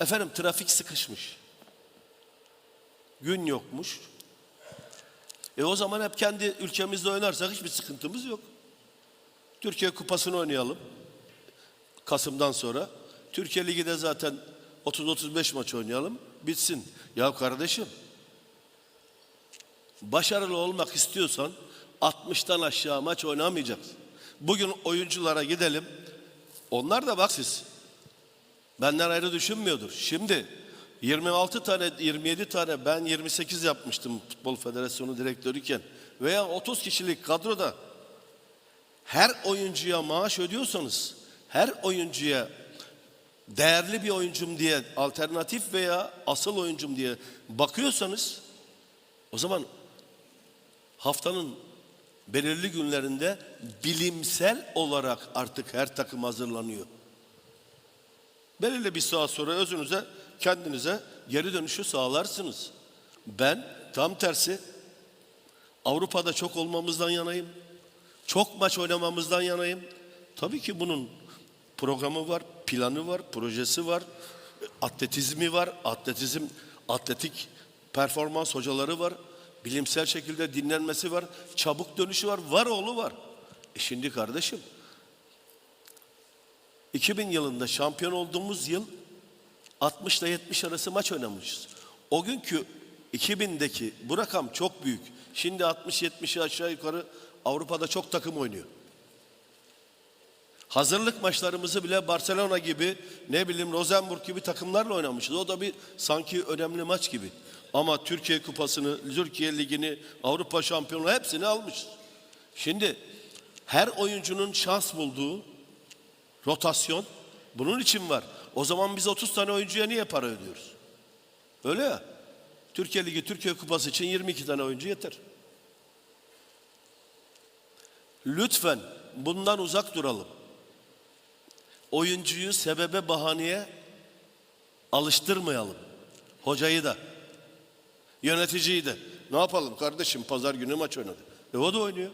Efendim trafik sıkışmış. Gün yokmuş. E o zaman hep kendi ülkemizde oynarsak hiçbir sıkıntımız yok. Türkiye Kupası'nı oynayalım. Kasım'dan sonra. Türkiye Ligi'de zaten 30-35 maç oynayalım. Bitsin. Ya kardeşim başarılı olmak istiyorsan 60'tan aşağı maç oynamayacaksın. Bugün oyunculara gidelim. Onlar da bak siz. Benden ayrı düşünmüyordur. Şimdi 26 tane 27 tane ben 28 yapmıştım Futbol Federasyonu direktörüyken veya 30 kişilik kadroda her oyuncuya maaş ödüyorsanız her oyuncuya değerli bir oyuncum diye alternatif veya asıl oyuncum diye bakıyorsanız o zaman haftanın belirli günlerinde bilimsel olarak artık her takım hazırlanıyor. Belirli bir saat sonra özünüze, kendinize geri dönüşü sağlarsınız. Ben tam tersi Avrupa'da çok olmamızdan yanayım. Çok maç oynamamızdan yanayım. Tabii ki bunun programı var, planı var, projesi var, atletizmi var, atletizm, atletik performans hocaları var, bilimsel şekilde dinlenmesi var, çabuk dönüşü var, var oğlu var. E şimdi kardeşim 2000 yılında şampiyon olduğumuz yıl 60 ile 70 arası maç oynamışız. O günkü 2000'deki bu rakam çok büyük. Şimdi 60-70'i aşağı yukarı Avrupa'da çok takım oynuyor. Hazırlık maçlarımızı bile Barcelona gibi ne bileyim Rosenborg gibi takımlarla oynamışız. O da bir sanki önemli maç gibi. Ama Türkiye Kupası'nı, Türkiye Ligi'ni, Avrupa Şampiyonluğu hepsini almışız. Şimdi her oyuncunun şans bulduğu rotasyon bunun için var. O zaman biz 30 tane oyuncuya niye para ödüyoruz? Öyle ya. Türkiye Ligi, Türkiye Kupası için 22 tane oyuncu yeter. Lütfen bundan uzak duralım. Oyuncuyu sebebe bahaneye alıştırmayalım. Hocayı da, yöneticiyi de. Ne yapalım kardeşim pazar günü maç oynadı. E o da oynuyor.